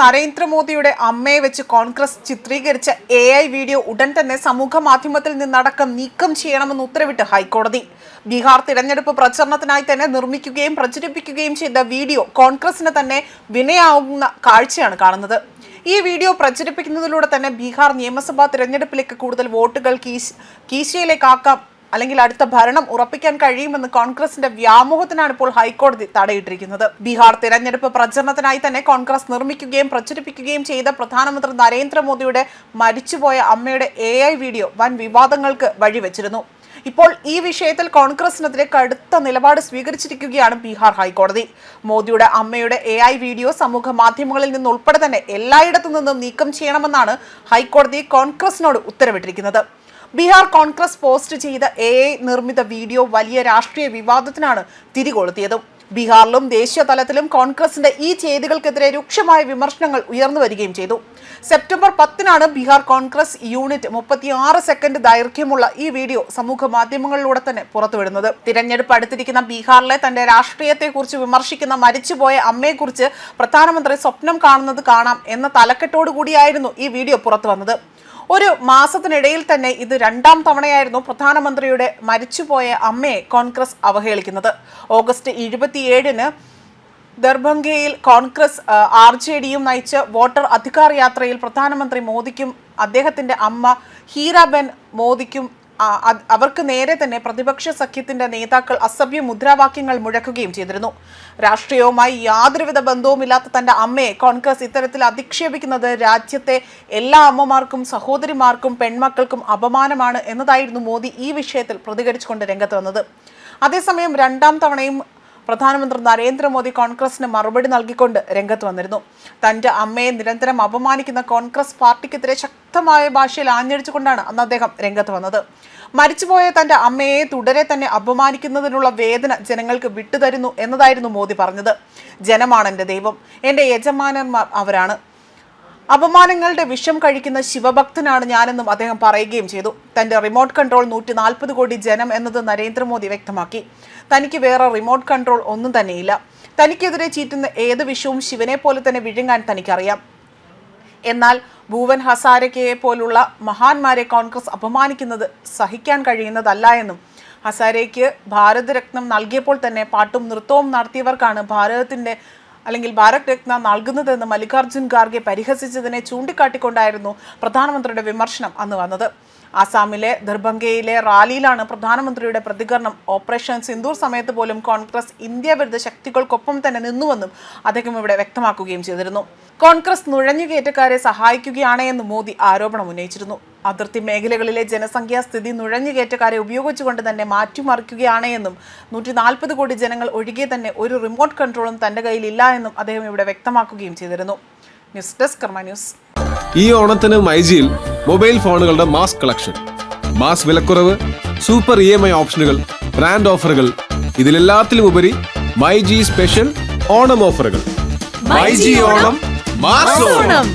നരേന്ദ്രമോദിയുടെ അമ്മയെ വെച്ച് കോൺഗ്രസ് ചിത്രീകരിച്ച എ ഐ വീഡിയോ ഉടൻ തന്നെ സമൂഹ മാധ്യമത്തിൽ നിന്നടക്കം നീക്കം ചെയ്യണമെന്ന് ഉത്തരവിട്ട് ഹൈക്കോടതി. ബീഹാർ തിരഞ്ഞെടുപ്പ് പ്രചരണത്തിനായി തന്നെ നിർമ്മിക്കുകയും പ്രചരിപ്പിക്കുകയും ചെയ്ത വീഡിയോ കോൺഗ്രസിന് തന്നെ വിനയാവുന്ന കാഴ്ചയാണ് കാണുന്നത്. ഈ വീഡിയോ പ്രചരിപ്പിക്കുന്നതിലൂടെ തന്നെ ബീഹാർ നിയമസഭാ തിരഞ്ഞെടുപ്പിലേക്ക് കൂടുതൽ വോട്ടുകൾ കീശ് കീശയിലേക്കാക്കാം അല്ലെങ്കിൽ അടുത്ത ഭരണം ഉറപ്പിക്കാൻ കഴിയുമെന്ന് കോൺഗ്രസിന്റെ വ്യാമോഹത്തിനാണ് ഇപ്പോൾ ഹൈക്കോടതി തടയിട്ടിരിക്കുന്നത്. ബീഹാർ തിരഞ്ഞെടുപ്പ് പ്രചരണത്തിനായി തന്നെ കോൺഗ്രസ് നിർമ്മിക്കുകയും പ്രചരിപ്പിക്കുകയും ചെയ്ത പ്രധാനമന്ത്രി നരേന്ദ്രമോദിയുടെ മരിച്ചുപോയ അമ്മയുടെ എ വീഡിയോ വൻ വിവാദങ്ങൾക്ക് വഴിവെച്ചിരുന്നു. ഇപ്പോൾ ഈ വിഷയത്തിൽ കോൺഗ്രസിനെതിരെ കടുത്ത നിലപാട് സ്വീകരിച്ചിരിക്കുകയാണ് ബീഹാർ ഹൈക്കോടതി. മോദിയുടെ അമ്മയുടെ എ വീഡിയോ സമൂഹ മാധ്യമങ്ങളിൽ നിന്ന് ഉൾപ്പെടെ തന്നെ എല്ലായിടത്തു നിന്നും നീക്കം ചെയ്യണമെന്നാണ് ഹൈക്കോടതി കോൺഗ്രസിനോട് ഉത്തരവിട്ടിരിക്കുന്നത്. ബീഹാർ കോൺഗ്രസ് പോസ്റ്റ് ചെയ്ത എ നിർമ്മിത വീഡിയോ വലിയ രാഷ്ട്രീയ വിവാദത്തിനാണ് തിരികൊളുത്തിയത്. ബീഹാറിലും ദേശീയ തലത്തിലും കോൺഗ്രസിന്റെ ഈ ചെയ്തികൾക്കെതിരെ രൂക്ഷമായ വിമർശനങ്ങൾ ഉയർന്നു വരികയും ചെയ്തു. സെപ്റ്റംബർ പത്തിനാണ് ബീഹാർ കോൺഗ്രസ് യൂണിറ്റ് മുപ്പത്തിയാറ് സെക്കൻഡ് ദൈർഘ്യമുള്ള ഈ വീഡിയോ സമൂഹ മാധ്യമങ്ങളിലൂടെ തന്നെ പുറത്തുവിടുന്നത്. തിരഞ്ഞെടുപ്പ് അടുത്തിരിക്കുന്ന ബീഹാറിലെ തന്റെ രാഷ്ട്രീയത്തെക്കുറിച്ച് വിമർശിക്കുന്ന മരിച്ചുപോയ അമ്മയെക്കുറിച്ച് പ്രധാനമന്ത്രി സ്വപ്നം കാണുന്നത് കാണാം എന്ന തലക്കെട്ടോടുകൂടിയായിരുന്നു ഈ വീഡിയോ പുറത്തു വന്നത് ഒരു മാസത്തിനിടയിൽ തന്നെ ഇത് രണ്ടാം തവണയായിരുന്നു പ്രധാനമന്ത്രിയുടെ മരിച്ചുപോയ അമ്മയെ കോൺഗ്രസ് അവഹേളിക്കുന്നത്. ഓഗസ്റ്റ് ഇരുപത്തിയേഴിന് ദർഭംഗയിൽ കോൺഗ്രസ് ആർ ജെ ഡിയും നയിച്ച വോട്ടർ അധികാർ യാത്രയിൽ പ്രധാനമന്ത്രി മോദിക്കും അദ്ദേഹത്തിന്റെ അമ്മ ഹീരാബെൻ മോദിക്കും അവർക്ക് നേരെ തന്നെ പ്രതിപക്ഷ സഖ്യത്തിന്റെ നേതാക്കൾ അസഭ്യ മുദ്രാവാക്യങ്ങൾ മുഴക്കുകയും ചെയ്തിരുന്നു. രാഷ്ട്രീയവുമായി യാതൊരുവിധ ബന്ധവുമില്ലാത്ത തന്റെ അമ്മയെ കോൺഗ്രസ് ഇത്തരത്തിൽ അധിക്ഷേപിക്കുന്നത് രാജ്യത്തെ എല്ലാ അമ്മമാർക്കും സഹോദരിമാർക്കും പെൺമക്കൾക്കും അപമാനമാണ് എന്നതായിരുന്നു മോദി ഈ വിഷയത്തിൽ പ്രതികരിച്ചുകൊണ്ട് രംഗത്ത് വന്നത്. അതേസമയം രണ്ടാം തവണയും പ്രധാനമന്ത്രി നരേന്ദ്രമോദി കോൺഗ്രസിന് മറുപടി നൽകിക്കൊണ്ട് രംഗത്ത് വന്നിരുന്നു. തന്റെ അമ്മയെ നിരന്തരം അപമാനിക്കുന്ന കോൺഗ്രസ് പാർട്ടിക്കെതിരെ ശക്തമായ ഭാഷയിൽ ആഞ്ഞടിച്ചുകൊണ്ടാണ് അന്ന് അദ്ദേഹം രംഗത്ത് വന്നത്. മരിച്ചുപോയ തന്റെ അമ്മയെ തുടരെ തന്നെ അപമാനിക്കുന്നതിനുള്ള വേദന ജനങ്ങൾക്ക് വിട്ടുതരുന്നു എന്നതായിരുന്നു മോദി പറഞ്ഞത്. ജനമാണ് എന്റെ ദൈവം. എന്റെ യജമാനന്മാർ അവരാണ്. അപമാനങ്ങളുടെ വിഷം കഴിക്കുന്ന ശിവഭക്തനാണ് ഞാനെന്നും അദ്ദേഹം പറയുകയും ചെയ്തു. തന്റെ റിമോട്ട് കൺട്രോൾ നൂറ്റി നാൽപ്പത് കോടി ജനം എന്നത് നരേന്ദ്രമോദി വ്യക്തമാക്കി. തനിക്ക് വേറെ റിമോട്ട് കൺട്രോൾ ഒന്നും തന്നെയില്ല. തനിക്കെതിരെ ചീറ്റുന്ന ഏത് വിഷവും ശിവനെ പോലെ തന്നെ വിഴുങ്ങാൻ തനിക്കറിയാം. എന്നാൽ ഭൂവൻ ഹസാരക്കയെ പോലുള്ള മഹാന്മാരെ കോൺഗ്രസ് അപമാനിക്കുന്നത് സഹിക്കാൻ കഴിയുന്നതല്ല എന്നും ഹസാരയ്ക്ക് ഭാരതരത്നം നൽകിയപ്പോൾ തന്നെ പാട്ടും നൃത്തവും നടത്തിയവർക്കാണ് ഭാരതത്തിന്റെ അല്ലെങ്കിൽ ഭാരത് രത്ന നൽകുന്നതെന്ന് മല്ലികാർജുൻ ഖാർഗെ പരിഹസിച്ചതിനെ ചൂണ്ടിക്കാട്ടിക്കൊണ്ടായിരുന്നു പ്രധാനമന്ത്രിയുടെ വിമർശനം അന്ന് വന്നത്. ആസാമിലെ ദർഭംഗയിലെ റാലിയിലാണ് പ്രധാനമന്ത്രിയുടെ പ്രതികരണം. ഓപ്പറേഷൻ സിന്ദൂർ സമയത്ത് പോലും കോൺഗ്രസ് ഇന്ത്യ വിരുദ്ധ ശക്തികൾക്കൊപ്പം തന്നെ നിന്നുവെന്നും അദ്ദേഹം ഇവിടെ വ്യക്തമാക്കുകയും ചെയ്തിരുന്നു. കോൺഗ്രസ് നുഴഞ്ഞുകയറ്റക്കാരെ സഹായിക്കുകയാണ് എന്ന് മോദി ആരോപണം ഉന്നയിച്ചിരുന്നു. അതിർത്തി മേഖലകളിലെ ജനസംഖ്യാ സ്ഥിതി നുഴഞ്ഞുകയറ്റക്കാരെ ഉപയോഗിച്ചുകൊണ്ട് തന്നെ മാറ്റിമറിക്കുകയാണ് എന്നും നൂറ്റി നാൽപ്പത് കോടി ജനങ്ങൾ ഒഴികെ തന്നെ ഒരു റിമോട്ട് കൺട്രോളും തന്റെ കയ്യിലില്ല എന്നും അദ്ദേഹം ഇവിടെ വ്യക്തമാക്കുകയും ചെയ്തിരുന്നു. News desk news. ഈ ഓണത്തിന് മൈജിയിൽ മൊബൈൽ ഫോണുകളുടെ മാസ് കളക്ഷൻ മാസ് വിലക്കുറവ് സൂപ്പർ ഇ എം ഐ ഓപ്ഷനുകൾ ബ്രാൻഡ് ഓഫറുകൾ ഇതിലെല്ലാത്തിലും ഉപരി മൈ ജി സ്പെഷ്യൽ ഓണം ഓഫറുകൾ. മൈജി ഓണം മാസ് ഓണം.